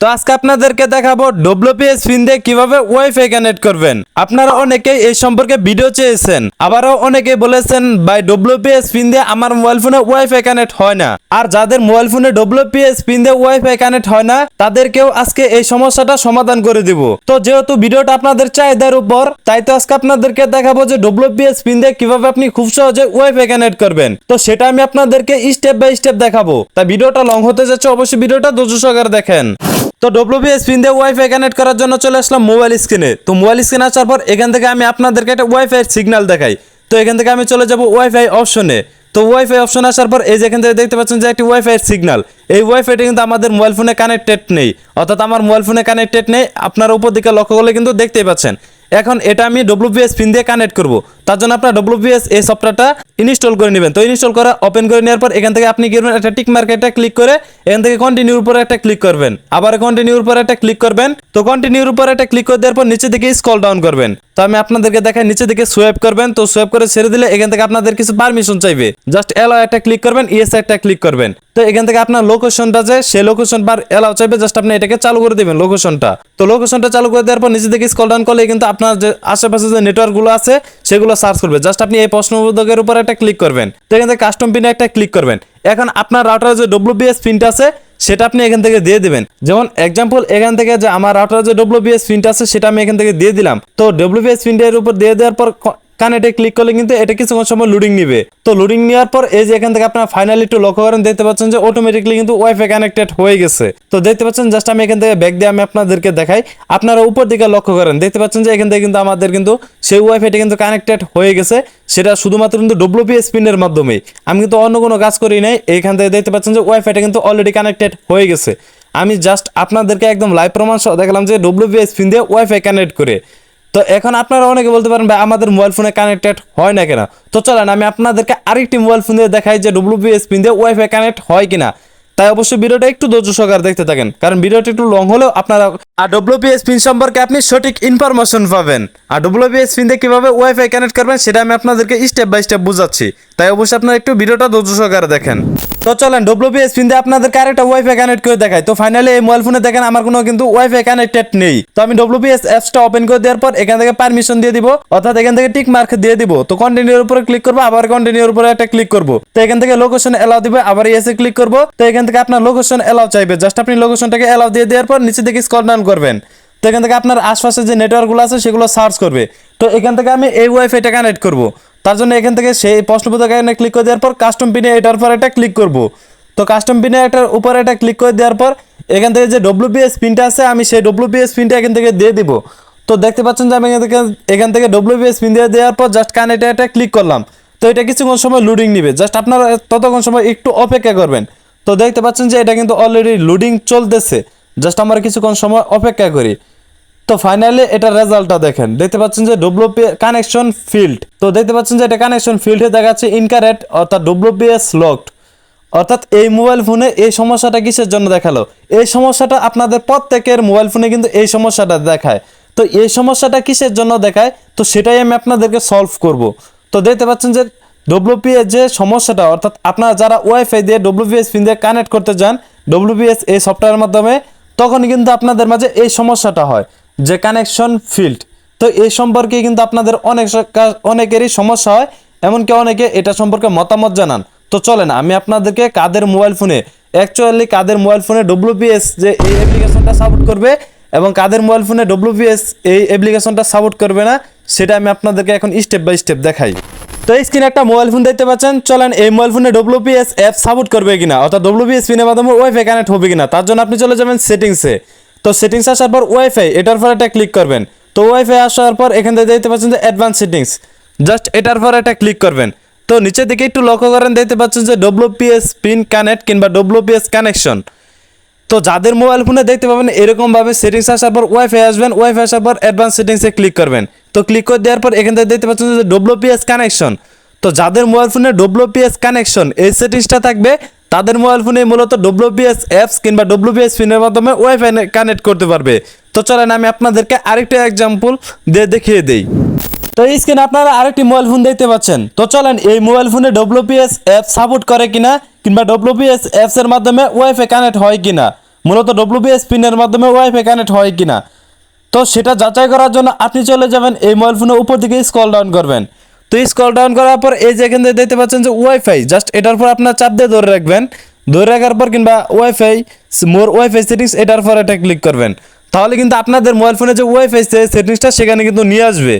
তো আজকে আপনাদেরকে দেখাবো ডব্লিউপিএস পিন দিয়ে কীভাবে ওয়াইফাই কানেক্ট করবেন। আপনারা অনেকে এই সম্পর্কে ভিডিও চেয়েছেন, আবারও অনেকে বলেছেন, ভাই ডব্লিউপিএস পিন দিয়ে আমার মোবাইল ফোনে ওয়াইফাই কানেক্ট হয় না। আর যাদের মোবাইল ফোনে ডব্লিউপিএস পিন দিয়ে ওয়াইফাই কানেক্ট হয় না, তাদেরকেও আজকে এই সমস্যাটা সমাধান করে দিব। তো যেহেতু ভিডিওটা আপনাদের চাহিদার উপর, তাই তো আজকে আপনাদেরকে দেখাবো যে ডব্লিউপিএস পিন দিয়ে কীভাবে আপনি খুব সহজে ওয়াইফাই কানেক্ট করবেন। তো সেটা আমি আপনাদেরকে স্টেপ বাই স্টেপ দেখাবো। তা ভিডিওটা লং হতে যাচ্ছে, অবশ্যই ভিডিওটা ধৈর্য সহকারে দেখেন। তো ডব্লিউপিএস পিন দিয়ে ওয়াইফাই কানেক্ট করার জন্য চলে আসলাম মোবাইল স্ক্রিনে তো মোবাইল স্ক্রিনে আসার পর এখান থেকে আমি আপনাদেরকে একটা ওয়াইফাই সিগন্যাল দেখাই। তো এখান থেকে আমি চলে যাব ওয়াইফাই অপশনে তো ওয়াইফাই অপশন আসার পর এই যে এখান থেকে দেখতে পাচ্ছেন যে একটি ওয়াইফাই সিগন্যাল এই ওয়াইফাইটা কিন্তু আমাদের মোবাইল ফোনে কানেক্টেড নেই। অর্থাৎ আমার মোবাইল ফোনে কানেক্টেড নেই। আপনার উপর দিকে লক্ষ্য করলে কিন্তু দেখতেই পাচ্ছেন। এখন এটা আমি ডব্লিউপিএস পিন দিয়ে কানেক্ট করব। তার জন্য আপনার ডব্লিউপিএস এই সফটওয়্যারটা ইনস্টল করে নেবেন। তো ইনস্টল করা ওপেন করে নেওয়ার পর এখান থেকে আপনি করবেন, একটা টিক মার্ক একটা ক্লিক করে এখান থেকে কন্টিনিউর উপরে একটা ক্লিক করবেন। আবার কন্টিনিউর উপরে একটা ক্লিক করবেন। তো কন্টিনিউর উপরে একটা ক্লিক করে দেওয়ার পর নিচে দিকে স্ক্রল ডাউন করবেন। তো আমি আপনাদেরকে দেখাই নিচে দিকে সোয়াইপ করবেন। তো সোয়াইপ করে ছেড়ে দিলে এখান থেকে আপনাদের কিছু পারমিশন চাইবে। জাস্ট এলাও একটা ক্লিক করবেন ইয়েস একটা ক্লিক করবেন। তো এখান থেকে আপনার লোকেশনটা যে, সেই লোকেশন বার এলাও চাইবে জাস্ট আপনি এটাকে চালু করে দিবেন লোকেশনটা তো লোকেশনটা চালু করে দেওয়ার পর নিচে দিকে স্কল ডাউন করলে কিন্তু আপনার যে আশেপাশে যে নেটওয়ার্কগুলো আছে, সেগুলো সার্চ করবে। জাস্ট আপনি এই প্রশ্নবোধকের উপর একটা ক্লিক করবেন। তো এখান থেকে কাস্টম পিনে একটা ক্লিক করবেন। এখন আপনার রাউটারে যে ডব্লিউবিএস পিনটা আছে, সেটা আপনি এখান থেকে দিয়ে দিবেন। যেমন এক্সাম্পল এখান থেকে যে আমার রাউটারে যে ডব্লিউবিএস পিনটা আছে, সেটা আমি এখান থেকে দিয়ে দিলাম। তো ডব্লিউবিএস পিনটার উপর দিয়ে দেওয়ার পর কানেক্টে ক্লিক করলে কিন্তু এটা কিছুক্ষণ সময় লোডিং নিবে। তো লোডিং নেওয়ার পর এই যে এখান থেকে আপনার ফাইনালি একটু লক্ষ্য করেন, দেখতে পাচ্ছেন যে অটোমেটিকলি কিন্তু ওয়াইফাই কানেক্টেড হয়ে গেছে। তো দেখতে পাচ্ছেন জাস্ট আমি এখান থেকে ব্যাক দিয়ে আমি আপনাদেরকে দেখাই। আপনারা উপর দিকে লক্ষ্য করেন, দেখতে পাচ্ছেন যে এখান থেকে কিন্তু আমাদের কিন্তু সেই ওয়াইফাইটা কিন্তু কানেক্টেড হয়ে গেছে। সেটা শুধুমাত্র কিন্তু ডব্লিউপিএস পিনের মাধ্যমে। আমি কিন্তু অন্য কোনো কাজ করি নাই, এখান থেকে দেখতে পাচ্ছেন যে ওয়াইফাইটা কিন্তু অলরেডি কানেক্টেড হয়ে গেছে। আমি জাস্ট আপনাদেরকে একদম লাইভ প্রমাণ সহ দেখালাম যে ডব্লিউপিএস পিন দিয়ে ওয়াইফাই কানেক্ট করে। তো এখন আপনারা অনেকে বলতে পারেন, ভাই, আমাদের মোবাইল ফোনে কানেক্টেড হয় না কেন? তো চলেন, আমি আপনাদেরকে আরেকটি মোবাইল ফোন দিয়ে দেখাই যে ডব্লিউপিএস পিন দিয়ে ওয়াইফাই কানেক্ট হয় কিনা। তাই অবশ্যই ভিডিওটা একটু ধৈর্য সহকারে দেখতে থাকেন, কারণ ভিডিওটা একটু লং হলেও আপনারা আর ডব্লিউপিএস পিন সম্পর্কে আপনি সঠিক ইনফরমেশন পাবেন। আর ডব্লিউপিএস পিন দিয়ে কীভাবে ওয়াইফাই কানেক্ট করবেন, সেটা আমি আপনাদেরকে স্টেপ বাই স্টেপ বুঝাচ্ছি। তাই অবশ্যই আপনারা একটু ভিডিওটা ধৈর্য সহকারে দেখেন। তো চলেন ডব্লিউপিএস পিন দিয়ে আপনাদেরকে আরেকটা ওয়াইফাই কানেক্ট করে দেখাই। তো ফাইনালি এই মোবাইল ফোনে দেখেন, আমার কোনো কিন্তু ওয়াইফাই কানেক্টেড নেই। তো আমি ডব্লিউপিএস অ্যাপসটা ওপেন করে দেওয়ার পর এখান থেকে পারমিশন দিয়ে দিব, অর্থাৎ এখান থেকে টিক মার্ক দিয়ে দিব। তো কন্টিনিউর উপরে ক্লিক করব, আবার কন্টিনিউর উপরে একটা ক্লিক করব। তো এখান থেকে লোকেশন এলাও দিবে, আবার এসে ক্লিক করব। তো এখান থেকে আপনার লোকেশন এলাও চাইবে। জাস্ট আপনি লোকেশনটাকে এলাও দিয়ে দেওয়ার পর নিচে দিকে স্ক্রল ডাউন করবেন। তো এখান থেকে আপনার আশপাশে যে নেটওয়ার্কগুলো আছে, সেগুলো সার্চ করবে। তো এখান থেকে আমি এই ওয়াইফাইটা কানেক্ট করব। তার জন্য এখান থেকে সেই প্রশ্নবোধক এখানে ক্লিক করে দেওয়ার পর কাস্টম পিনে এটার পর একটা ক্লিক করব। তো কাস্টম পিনে এটার উপরে একটা ক্লিক করে দেওয়ার পর এখান থেকে যে ডব্লিউপিএস পিনটা আছে, আমি সেই ডব্লিউপিএস পিনটা এখান থেকে দিয়ে দিব। তো দেখতে পাচ্ছেন যে আমি এখান থেকে এখান থেকে ডব্লিউপিএস পিন দিয়ে দেওয়ার পর জাস্ট কানেক্টে একটা ক্লিক করলাম। তো এটা কিছুক্ষণ সময় লোডিং নিবে। জাস্ট আপনারা ততক্ষণ সময় একটু অপেক্ষা করবেন। তো দেখতে পাচ্ছেন যে এটা কিন্তু অলরেডি লোডিং চলতেছে। জাস্ট আমরা কিছুক্ষণ সময় অপেক্ষা করি। তো ফাইনালি এটা রেজাল্টটা দেখেন। দেখতে পাচ্ছেন যে ডব্লিউপি কানেকশন ফিল্ড তো দেখতে পাচ্ছেন যে এটা কানেকশন ফিল্ডে দেখাচ্ছে ইনকারেক্ট অর্থাৎ ডব্লিউপিএস লকড অর্থাৎ এই মোবাইল ফোনে এই সমস্যাটা কিসের জন্য দেখাল? এই সমস্যাটা আপনাদের প্রত্যেকের মোবাইল ফোনে কিন্তু এই সমস্যাটা দেখায়। তো এই সমস্যাটা কিসের জন্য দেখায়? তো সেটাই আমি আপনাদেরকে সলভ করব। তো দেখতে পাচ্ছেন যে ডব্লিউপিএস যে সমস্যাটা, অর্থাৎ আপনারা যারা ওয়াইফাই দিয়ে ডব্লিউপিএস পিন দিয়ে কানেক্ট করতে যান ডব্লিউপিএস এই সফটওয়্যারের মাধ্যমে তখন কিন্তু আপনাদের মাঝে এই সমস্যাটা হয়। যে কানেকশন ফিল্ড তো এই সম্পর্কে কিন্তু আপনাদের অনেক অনেকেরই সমস্যা হয়, এমনকি অনেকে এটা সম্পর্কে মতামত জানান। তো চলেন, আমি আপনাদেরকে কাদের মোবাইল ফোনে অ্যাকচুয়ালি কাদের মোবাইল ফোনে ডব্লিউপিএস যে এই অ্যাপ্লিকেশনটা সাপোর্ট করবে এবং কাদের মোবাইল ফোনে ডব্লিউপিএস এই অ্যাপ্লিকেশনটা সাপোর্ট করবে না, সেটা আমি আপনাদেরকে এখন স্টেপ বাই স্টেপ দেখাই। তো এই স্ক্রিনে একটা মোবাইল ফোন দেখতে পাচ্ছেন, চলেন, এই মোবাইল ফোনে ডব্লিউপিএস অ্যাপ সাপোর্ট করবে কিনা? অর্থাৎ ডব্লিউপিএস পিনের মাধ্যমে ওয়াইফাই কানেক্ট হবে কিনা? তার জন্য আপনি চলে যাবেন সেটিংসে তো সেটিংস আসার পর ওয়াইফাই এটার পর একটা ক্লিক করবেন। তো ওয়াইফাই আসার পর এখান থেকে দেখতে পাচ্ছেন যে অ্যাডভান্স সেটিংস জাস্ট এটার পর একটা ক্লিক করবেন। তো নিচের দিকে একটু লক্ষ্য করেন, দেখতে পাচ্ছেন যে ডব্লিউপিএস পিন কানেক্ট কিংবা ডব্লিউপিএস কানেকশন তো যাদের মোবাইল ফোনে দেখতে পাবেন, এরকমভাবে সেটিংস আসার পর ওয়াইফাই আসবেন ওয়াইফাই আসার পর অ্যাডভান্স সেটিংসে ক্লিক করবেন। তো ক্লিক করে দেওয়ার পর এখান থেকে দেখতে পাচ্ছেন যে ডব্লিউপিএস কানেকশন তো যাদের মোবাইল ফোনে ডব্লিউপিএস কানেকশন এই সেটিংসটা থাকবে তাদের মোবাইল ফোনে মূলত ডব্লিউপিএস অ্যাপস কিংবা ডব্লিউপিএস পিনের মাধ্যমে ওয়াইফাই কানেক্ট করতে পারবে। তো চলেন আমি আপনাদেরকে আরেকটা এক্সাম্পল দিয়ে দেখিয়ে দিই। তো এই স্ক্রিনে আপনারা আরেকটি মোবাইল ফোন দেখতে পাচ্ছেন। তো চলেন এই মোবাইল ফোনে ডব্লিউপিএস অ্যাপ সাপোর্ট করে কিনা কিংবা ডব্লিউপিএস অ্যাপস এর মাধ্যমে ওয়াইফাই কানেক্ট হয় কিনা? মূলত ডব্লিউপিএস পিনের মাধ্যমে ওয়াইফাই কানেক্ট হয় কিনা? তো সেটা যাচাই করার জন্য আপনি চলে যাবেন এই মোবাইল ফোনের উপর দিকে স্ক্রল ডাউন করবেন। তো স্ক্রল ডাউন করার পর এই যে এখান থেকে দেখতে পাচ্ছেন যে ওয়াইফাই জাস্ট এটার পর আপনার চাপ দিয়ে ধরে রাখবেন। ধরে রাখার পর কিংবা ওয়াইফাই মোর ওয়াইফাই সেটিংস এটার পর এটা ক্লিক করবেন। তাহলে কিন্তু আপনাদের মোবাইল ফোনে যে ওয়াইফাই সেটিংসটা সেখানে কিন্তু নিয়ে আসবে।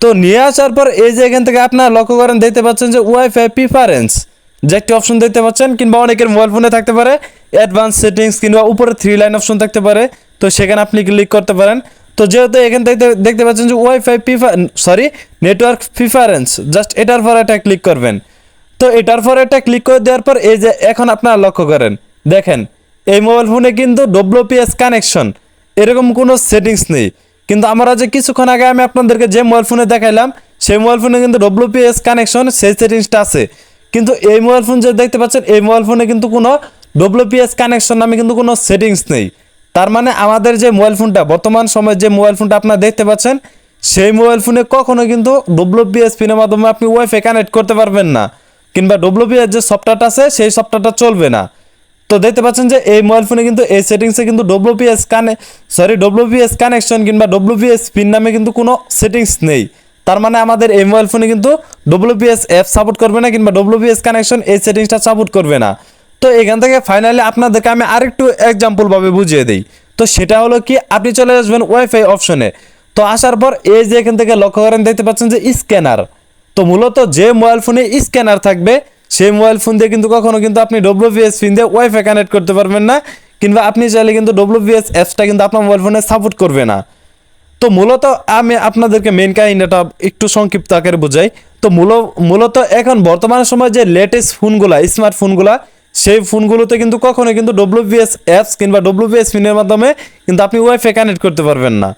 তো নিয়ে আসার পর এই যে এখান থেকে আপনারা লক্ষ্য করেন, দেখতে পাচ্ছেন যে ওয়াইফাই প্রিফারেন্স যে একটি অপশন দেখতে পাচ্ছেন, কিংবা অনেকের মোবাইল ফোনে থাকতে পারে অ্যাডভান্স সেটিংস কিংবা উপরে থ্রি লাইন অপশন থাকতে পারে। তো সেখানে আপনি ক্লিক করতে পারেন। তো যেহেতু এখান থেকে দেখতে পাচ্ছেন যে wifi prefer sorry network preference just এটার পর এটা ক্লিক করবেন। তো এটার পর এটা ক্লিক করে দেওয়ার পর এই যে এখন আপনারা লক্ষ্য করেন, দেখেন, এই মোবাইল ফোনে কিন্তু ডব্লিউপিএস কানেকশন এরকম কোনো সেটিংস নেই। কিন্তু আমরা যে কিছুক্ষণ আগে আমি আপনাদেরকে যে মোবাইল ফোনে দেখাইলাম, সেই মোবাইল ফোনে কিন্তু ডব্লিউপিএস কানেকশন সেই সেটিংসটা আছে। কিন্তু এই মোবাইল ফোন যে দেখতে পাচ্ছেন, এই মোবাইল ফোনে কিন্তু কোনো ডব্লিউপিএস কানেকশন নামে কিন্তু কোনো সেটিংস নেই। তার মানে আমাদের যে মোবাইল ফোনটা বর্তমান সময়ে যে মোবাইল ফোনটা আপনারা দেখতে পাচ্ছেন, সেই মোবাইল ফোনে কখনো কিন্তু ডব্লিউপিএস পিনের মাধ্যমে আপনি ওয়াইফাই কানেক্ট করতে পারবেন না। কিংবা ডব্লিউপিএস যে সফটওয়্যারটা আছে, সেই সফটওয়্যারটা চলবে না। তো দেখতে পাচ্ছেন যে এই মোবাইল ফোনে কিন্তু, এই সেটিংসে কিন্তু ডব্লিউপিএস কানে সরি ডব্লিউপিএস কানেকশন কিংবা ডব্লিউপিএস পিন নামে কিন্তু কোনো সেটিংস নেই। তার মানে আমাদের এই মোবাইল ফোনে কিন্তু ডব্লিউপিএস অ্যাপ সাপোর্ট করবে না, কিংবা ডব্লিউপিএস কানেকশন এই সেটিংসটা সাপোর্ট করবে না। তো এখান থেকে ফাইনালি আপনাদেরকে আমি আরেকটু এক্সাম্পল ভাবে বুঝিয়ে দিই। তো সেটা হলো কি, আপনি চলে আসবেন ওয়াইফাই অপশনে তো আসার পর এই যে এখান থেকে লক্ষ্য করেন, দেখতে পাচ্ছেন যে স্ক্যানার তো মূলত যে মোবাইল ফোনে স্ক্যানার থাকবে, সেই মোবাইল ফোন দিয়ে কিন্তু কখনো কিন্তু আপনি ডব্লিউপিএস পিন দিয়ে ওয়াইফাই কানেক্ট করতে পারবেন না, কিংবা আপনি চাইলে কিন্তু ডব্লিউপিএস অ্যাপসটা কিন্তু আপনার মোবাইল ফোনে সাপোর্ট করবে না। তো মূলত আমি আপনাদেরকে মেন কাহিনীটা একটু সংক্ষিপ্ত আকারে বোঝাই। তো মূল, মূলত এখন বর্তমান সময় যে লেটেস্ট ফোনগুলা স্মার্ট ফোনগুলা সেই ফোনগুলোতে কিন্তু কখনো কিন্তু ডব্লিউপিএস অ্যাপস কিংবা ডব্লিউপিএস পিনের মাধ্যমে কিন্তু আপনি ওয়াইফাই কানেক্ট করতে পারবেন না।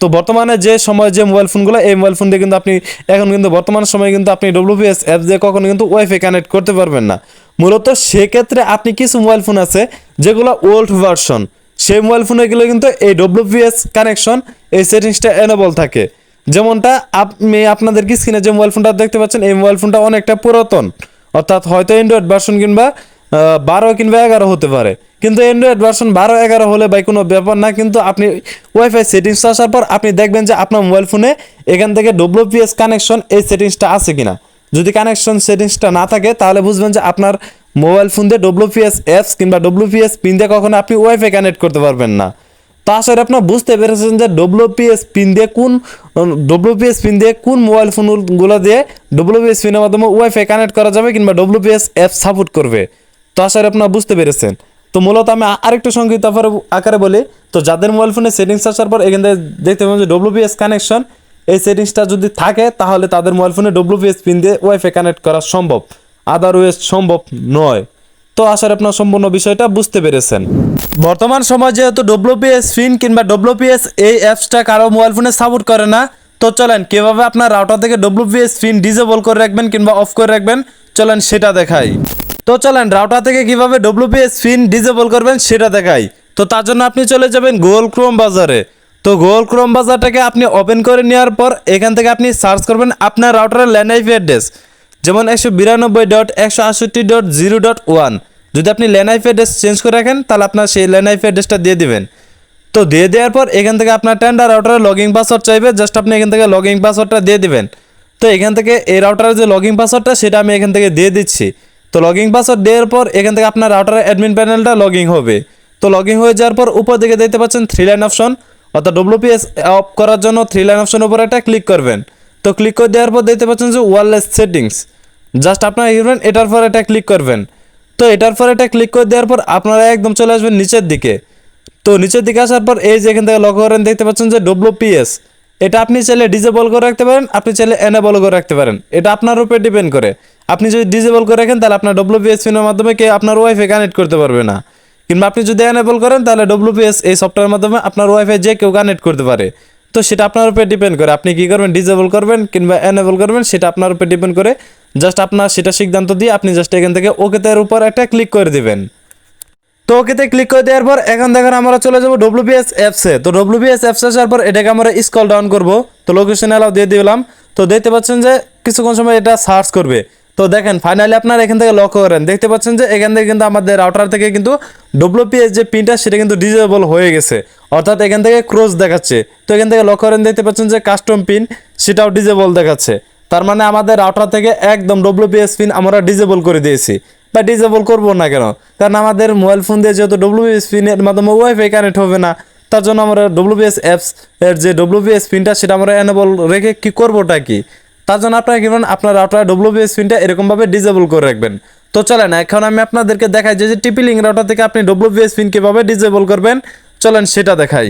তো বর্তমানে যে সময় যে মোবাইল ফোনগুলো এই মোবাইল ফোন দিয়ে কিন্তু আপনি এখন কিন্তু বর্তমান সময়ে কিন্তু আপনি ডব্লিউপিএস অ্যাপস দিয়ে কখনো কিন্তু ওয়াইফাই কানেক্ট করতে পারবেন না। মূলত সেক্ষেত্রে আপনি কিছু মোবাইল ফোন আছে, যেগুলো ওল্ড ভার্সন সেই মোবাইল ফোনে গেলে কিন্তু এই ডব্লিউপিএস কানেকশন এই সেটিংসটা এনেবল থাকে। যেমনটা আপনি আপনাদের স্ক্রিনে যে মোবাইল ফোনটা দেখতে পাচ্ছেন, এই মোবাইল ফোনটা অনেকটা পুরাতন। অর্থাৎ হয়তো অ্যান্ড্রয়েড ভার্সন কিংবা বারো কিংবা এগারো হতে পারে। কিন্তু অ্যান্ড্রয়েড ভার্সন বারো, এগারো হলে ভাই কোনো ব্যাপার না, কিন্তু আপনি ওয়াইফাই সেটিংস আসার পর আপনি দেখবেন যে আপনার মোবাইল ফোনে এখান থেকে ডব্লিউপিএস কানেকশন এই সেটিংসটা আছে কিনা। যদি কানেকশন সেটিংসটা না থাকে, তাহলে বুঝবেন যে আপনার মোবাইল ফোন দিয়ে ডব্লিউপিএস অ্যাপস কিংবা ডব্লিউপিএস পিন দিয়ে কখনো আপনি ওয়াইফাই কানেক্ট করতে পারবেন না। তো আসলে আপনার বুঝতে পেরেছেন যে ডব্লিউপিএস পিন দিয়ে কোন ডব্লিউপিএস পিন দিয়ে কোন মোবাইল ফোনগুলো দিয়ে ডব্লিউপিএস পিনের মাধ্যমে ওয়াইফাই কানেক্ট করা যাবে কিংবা ডব্লিউপিএস অ্যাপ সাপোর্ট করবে। তো আসলে আপনারা বুঝতে পেরেছেন। তো মূলত আমি আরেকটু সংক্ষিপ্ত আকারে- বলি, তো যাদের মোবাইল ফোনে সেটিংস আসার পর এখান থেকে দেখতে পাবেন যে ডব্লিউপিএস কানেকশন এই সেটিংসটা যদি থাকে, তাহলে তাদের মোবাইল ফোনে ডব্লিউপিএস পিন দিয়ে ওয়াইফাই কানেক্ট করা সম্ভব। আদারওয়াইজ সম্ভব নয়। তো আসার আপনার সম্পূর্ণ বিষয়টা বুঝতে পেরেছেন। বর্তমান সময় যেহেতু ডব্লিউপিএস পিন কিংবা ডব্লিউপিএস এই অ্যাপসটা কারও মোবাইল ফোনে সাপোর্ট করে না, তো চলেন কীভাবে আপনার রাউটার থেকে ডব্লিউপিএস পিন ডিজেবল করে রাখবেন কিংবা অফ করে রাখবেন, চলেন সেটা দেখাই। তো চলেন রাউটার থেকে কীভাবে ডব্লিউপিএস পিন ডিজেবল করবেন সেটা দেখাই। তো তার জন্য আপনি চলে যাবেন গুগল ক্রোম বাজারে। তো গুগল ক্রোম বাজারটাকে আপনি ওপেন করে নেওয়ার পর এখান থেকে আপনি সার্চ করবেন আপনার রাউটারের ল্যান্ড আইপি অ্যাড্রেস যেমন একশো বিরানব্বই ডট একশো আটষট্টি ডট জিরো ডট ওয়ান যদি আপনি ল্যান্ড আইপি অ্যাড্রেস চেঞ্জ করে রাখেন, তাহলে আপনার সেই ল্যান্ড আইপি অ্যাড্রেসটা দিয়ে দিবেন। তো দিয়ে দেওয়ার পর এখান থেকে আপনার টেন্ডার রাউটারের লগিং পাসওয়ার্ড চাইবে জাস্ট আপনি এখান থেকে লগিং পাসওয়ার্ডটা দিয়ে দিবেন। তো এখান থেকে এই রাউটারের যে লগিং পাসওয়ার্ডটা সেটা আমি এখান থেকে দিয়ে দিচ্ছি। তো লগিং পাসওয়ার্ড দেওয়ার পর এখান থেকে আপনার রাউটারের অ্যাডমিন প্যানেলটা লগিং হবে। তো লগিং হয়ে যাওয়ার পর উপর দিকে দেখতে পাচ্ছেন থ্রি লাইন অপশন অর্থাৎ ডব্লিউপিএস অফ করার জন্য থ্রি লাইন অপশন উপর একটা ক্লিক করবেন। তো ক্লিক করে দেওয়ার পর দেখতে পাচ্ছেন যে ওয়ারলেস সেটিংস জাস্ট আপনারা করবেন এটার পর এটা ক্লিক করবেন। তো এটার পর এটা ক্লিক করে দেওয়ার পর আপনারা একদম চলে আসবেন নিচের দিকে। তো নিচের দিকে আসার পর এই যে এখান থেকে লক্ষ্য করেন, দেখতে পাচ্ছেন যে ডব্লিউপিএস এটা আপনি চাইলে ডিজেবল করে রাখতে পারেন, আপনি চাইলে এনেবল করে রাখতে পারেন। এটা আপনার উপরে ডিপেন্ড করে। আপনি যদি ডিজেবল করে রাখেন, তাহলে আপনার ডব্লিউপিএস পিনের মাধ্যমে কে আপনার ওয়াইফাই কানেক্ট করতে পারবে না। কিংবা আপনি যদি এনেবল করেন, তাহলে ডব্লিউপিএস এই সফটওয়্যারের মাধ্যমে আপনার ওয়াইফাই যে কেউ কানেক্ট করতে পারে। তো সেটা আপনার উপরে ডিপেন্ড করে। আপনি কি করবেন? ডিজেবল করবেন কিংবা এনেবল করবেন, সেটা আপনার উপরে ডিপেন্ড করে। জাস্ট আপনার সেটা সিদ্ধান্ত দিয়ে আপনি জাস্ট এখান থেকে ওকেতের উপর একটা ক্লিক করে দিবেন। তো ওকেতে ক্লিক করে দেওয়ার পর এখন দেখেন আমরা চলে যাব ডব্লিউপিএস অ্যাপসে তো ডব্লিউপিএস অ্যাপসে আসার পর এটাকে আমরা স্কল ডাউন করব। তো লোকেশন অ্যালাউ দিয়ে দিলাম। তো দেখতে পাচ্ছেন যে কিছুক্ষণ সময় এটা সার্চ করবে। তো দেখেন ফাইনালি আপনারা এখান থেকে লক্ষ্য করেন। দেখতে পাচ্ছেন যে এখান থেকে কিন্তু আমাদের রাউটার থেকে কিন্তু ডব্লিউপিএস যে পিনটা সেটা কিন্তু ডিজেবল হয়ে গেছে। অর্থাৎ এখান থেকে ক্রস দেখাচ্ছে। তো এখান থেকে লক্ষ্য করেন, দেখতে পাচ্ছেন যে কাস্টম পিন সেটাও ডিজেবল দেখাচ্ছে। তার মানে আমাদের রাউটার থেকে একদম ডব্লিউপিএস পিন আমরা ডিজেবল করে দিয়েছি। বা ডিজেবল করব না কেন? কারণ আমাদের মোবাইল ফোন দিয়ে যেহেতু ডব্লিউপিএস পিনের মাধ্যমে ওয়াইফাই কানেক্ট হবে না, তার জন্য আমরা ডব্লিউপিএস অ্যাপস এর যে ডব্লিউপিএস পিনটা সেটা আমরা এনেবল রেখে কি করবোটা কি? তার জন্য আপনারা কি করবেন? আপনার রাউটার ডব্লিউপিএস পিনটা এরকমভাবে ডিজেবল করে রাখবেন। তো চলেন, এখন আমি আপনাদেরকে দেখাই যে যে টিপি লিঙ্ক রাউটার থেকে আপনি ডব্লিউপিএস পিন কীভাবে ডিজেবল করবেন? চলেন সেটা দেখাই।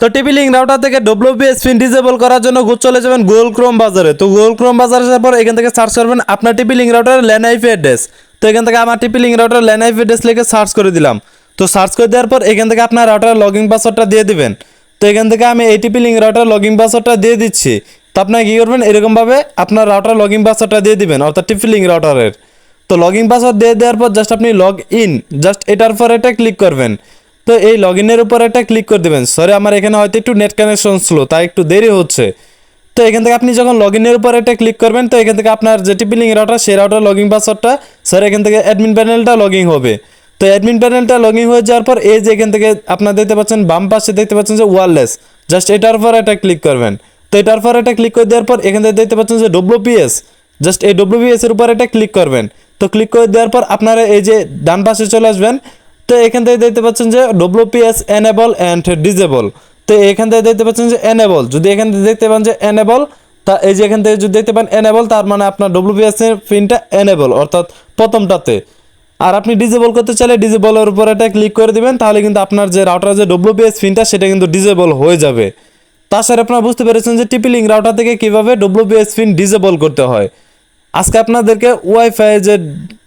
তো টিপি লিঙ্ক রাউটার থেকে ডব্লিউপিএস পিন ডিজেবল করার জন্য চলে যাবেন গুগল ক্রোম বাজারে। তো গুগল ক্রোম বাজারে যাওয়ার পর এখান থেকে সার্চ করবেন আপনার TP link router LAN IP address তো এখান থেকে আমার TP link router LAN IP address লিখে সার্চ করে দিলাম। তো সার্চ করে দেওয়ার পর এখান থেকে আপনার রাউটার লগইন পাসওয়ার্ডটা দিয়ে দিবেন। তো এখান থেকে আমি এই টিপি লিঙ্ক রাউটার লগইন পাসওয়ার্ডটা দিয়ে দিচ্ছি। তো আপনার কী করবেন? এরকমভাবে আপনার রাউটার লগইন পাসওয়ার্ডটা দিয়ে দিবেন, অর্থাৎ টিপি লিঙ্ক রাউটারের। তো লগইন পাসওয়ার্ড দিয়ে দেওয়ার পর জাস্ট আপনি লগ ইন জাস্ট এটার পর এটা ক্লিক করবেন। তো এই লগ ইনের উপর একটা ক্লিক করে দেবেন। সরি আমার এখানে হয়তো একটু নেট কানেকশন স্লো তাই একটু দেরি হচ্ছে। তো এখান থেকে আপনি যখন লগ ইনের উপর একটা ক্লিক করবেন, তো এখান থেকে আপনার যে টিপি লিঙ্ক রাউটার সেই রাউটার লগ ইন পাসওয়ার্ডটা স্যার এখান থেকে অ্যাডমিন প্যানেলটা লগইন হবে। তো অ্যাডমিন প্যানেলটা লগইন হয়ে যাওয়ার পর, এই যে এখান থেকে আপনার দেখতে পাচ্ছেন, বাম পাশে দেখতে পাচ্ছেন যে ওয়ারলেস জাস্ট এটার উপর একটা ক্লিক করবেন। তো এটার পর একটা ক্লিক করে দেওয়ার পর, এখান থেকে দেখতে পাচ্ছেন যে ডব্লিউপিএস জাস্ট এই ডব্লিউপিএস এর উপর একটা ক্লিক করবেন। তো ক্লিক করে দেওয়ার পর, আপনারা এই যে ডান পাশে চলে আসবেন তো এখান থেকে দেখতে পাচ্ছেন যে ডব্লিউপিএস এনেবল অ্যান্ড ডিজেবল তো এখান থেকে দেখতে পাচ্ছেন যে এনেবল যদি এখান থেকে দেখতে পান যে এনেবল তা এই যে এখান থেকে যদি দেখতে পান এনেবল তার মানে আপনার ডব্লিউপিএস এর পিনটা এনেবল অর্থাৎ প্রথমটাতে। আর আপনি ডিজেবল করতে চাইলে ডিজেবলের উপর একটা ক্লিক করে দিবেন, তাহলে কিন্তু আপনার যে রাউটার যে ডব্লিউপিএস পিনটা সেটা কিন্তু ডিজেবল হয়ে যাবে। তাছাড়া আপনারা বুঝতে পেরেছেন যে টিপি লিঙ্ক রাউটার থেকে কীভাবে ডব্লিউপিএস পিন ডিজেবল করতে হয়। আজকে আপনাদেরকে ওয়াইফাই যে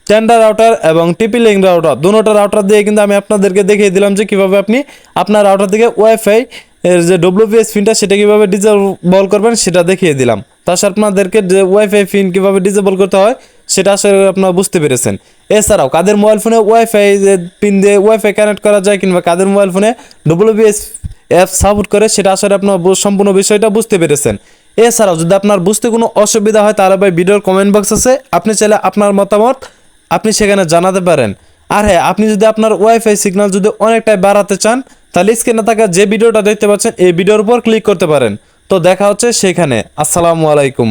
টেন্ডার রাউটার এবং টিপি লিঙ্ক রাউটার দুটোটা রাউটার দিয়ে কিন্তু আমি আপনাদেরকে দেখিয়ে দিলাম যে কীভাবে আপনি আপনার রাউটার থেকে ওয়াইফাই এর যে ডব্লিউপিএস পিনটা সেটা কীভাবে ডিজেবল করবেন সেটা দেখিয়ে দিলাম। তাছাড়া আপনাদেরকে যে ওয়াইফাই পিন কীভাবে ডিজেবল করতে হয়, সেটা আসলে আপনারা বুঝতে পেরেছেন। এছাড়াও, কাদের মোবাইল ফোনে ওয়াইফাই পিন দিয়ে ওয়াইফাই কানেক্ট করা যায় কিংবা কাদের মোবাইল ফোনে ডব্লিউপিএস অ্যাপ সাপোর্ট করে, সেটা আসলে আপনার সম্পূর্ণ বিষয়টা বুঝতে পেরেছেন। এছাড়াও যদি আপনার বুঝতে কোনো অসুবিধা হয়, তাহলে ভাই ভিডিওর কমেন্ট বক্স আছে। আপনি চাইলে আপনার মতামত আপনি সেখানে জানাতে পারেন। আর হ্যাঁ আপনি যদি আপনার ওয়াইফাই সিগন্যাল যদি অনেকটাই বাড়াতে চান, তাহলে স্ক্রিনে থাকা যে ভিডিওটা দেখতে পাচ্ছেন, এই ভিডিওর উপর ক্লিক করতে পারেন। তো দেখা হচ্ছে সেখানে। আসসালামু আলাইকুম।